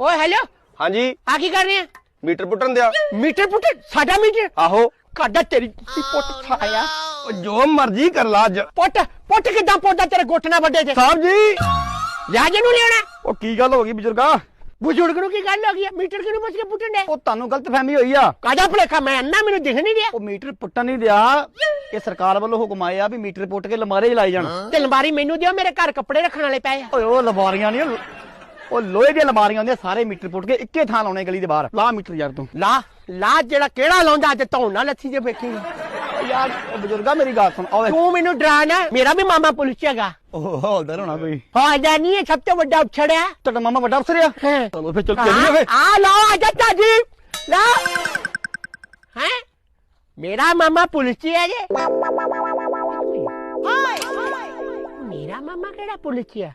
ਓਏ ਹੈਲੋ ਹਾਂਜੀ। ਆ ਕੀ ਕਰ ਰਹੇ ਆ? ਮੀਟਰ ਪੁੱਟਣ ਦਿਆ। ਮੀਟਰ ਪੁੱਟ ਸਾਡਾ ਮੀਟਰ? ਆਹੋ। ਕਾਡਾ ਤੇਰੀ ਪੁੱਟ ਖਾਇਆ। ਉਹ ਜੋ ਮਰਜ਼ੀ ਕਰ ਲਾ ਅੱਜ। ਪੁੱਟ ਪੁੱਟ ਕਿਦਾਂ ਪੁੱਟਦਾ ਤੇਰੇ ਗੋਟਣਾ ਵੱਡੇ ਤੇ? ਸਾਹਿਬ ਜੀ। ਲਿਆਜੇ ਨੂੰ ਲਿਆਉਣਾ? ਉਹ ਕੀ ਗੱਲ ਹੋ ਗਈ ਬਜ਼ੁਰਗਾ? ਬਜ਼ੁਰਗ ਨੂੰ ਕੀ ਗੱਲ ਹੋ ਗਈ ਆ? ਮੀਟਰ ਕਿਨੂੰ ਪੁੱਛ ਕੇ ਪੁੱਟਣ ਦੇ ਉਹ ਤੁਹਾਨੂੰ ਗਲਤਫਹਿਮੀ ਹੋਈ ਆ। ਕਾਦਾ ਭਲੇਖਾ? ਮੈਂ ਅੰਨਾ ਮੈਨੂੰ ਦਿਖ ਨਹੀਂ ਰਿਹਾ। ਉਹ ਮੀਟਰ ਪੁੱਟਣ ਨਹੀਂ ਦਿਆ। ਇਹ ਸਰਕਾਰ ਵੱਲੋਂ ਹੁਕਮ ਆਇਆ ਵੀ ਮੀਟਰ ਪੁੱਟ ਕੇ ਲਮਾਰੇ 'ਚ ਲਾਈ ਜਾਣ। ਤੇ ਲੰਬਾਰੀ ਮੈਨੂੰ ਦਿਓ ਮੇਰੇ ਘਰ ਕੱਪੜੇ ਰੱਖਣ ਵਾਲੇ ਪਏ ਆ। ਓਏ ਉਹ ਲਮਾਰੀਆਂ ਨਹੀਂ ਉਹ ਲੋਹੇ ਦੀਆਂ ਲਮਾਰੀਆਂ ਹੁੰਦੀਆਂ ਸਾਰੇ ਮੀਟਰ ਪੁੱਟ ਕੇ ਇੱਕੇ ਥਾਂ ਲਾਉਣੇ ਗਲੀ ਦੇ ਬਾਹਰ। ਲਾ ਮੀਟਰ ਯਾਰ ਤੂੰ। ਲਾ ਲਾ ਜਿਹੜਾ ਕਿਹੜਾ ਲਾਉਂਦਾ ਅੱਜ ਧੌਣ ਨਾਲ ਲੱਥੀ ਜੇ ਵੇਖੀ ਯਾਰ ਉਹ ਬਜ਼ੁਰਗਾ ਮੇਰੀ ਗੱਲ ਸੁਣ ਓਏ। ਤੂੰ ਮੈਨੂੰ ਡਰਾ ਨਾ ਮੇਰਾ ਵੀ ਮਾਮਾ ਪੁਲਿਸ 'ਚ ਹੈਗਾ। ਉਹ ਹੌਲਦਾਰ ਹੋਣਾ ਕੋਈ। ਫੌਜਦਾਰ ਨਹੀਂ ਹੈ ਸਭ ਤੋਂ ਵੱਡਾ ਅਫਸਰ ਹੈ। ਤੁਹਾਡਾ ਮਾਮਾ ਵੱਡਾ ਅਫਸਰ ਆ? ਹਾਂ। ਚਲੋ ਫਿਰ ਚੱਲ ਚੱਲੀਏ ਫੇ ਆ ਲਓ ਆ ਜਾ ਜੀ ਲਾ। ਹੈ? ਮੇਰਾ ਮਾਮਾ ਪੁਲਿਸ 'ਚ ਹੈ ਜੇ। ਮੇਰਾ ਮਾਮਾ ਕਿਹੜਾ ਪੁਲਿਸ 'ਚ ਹੈ?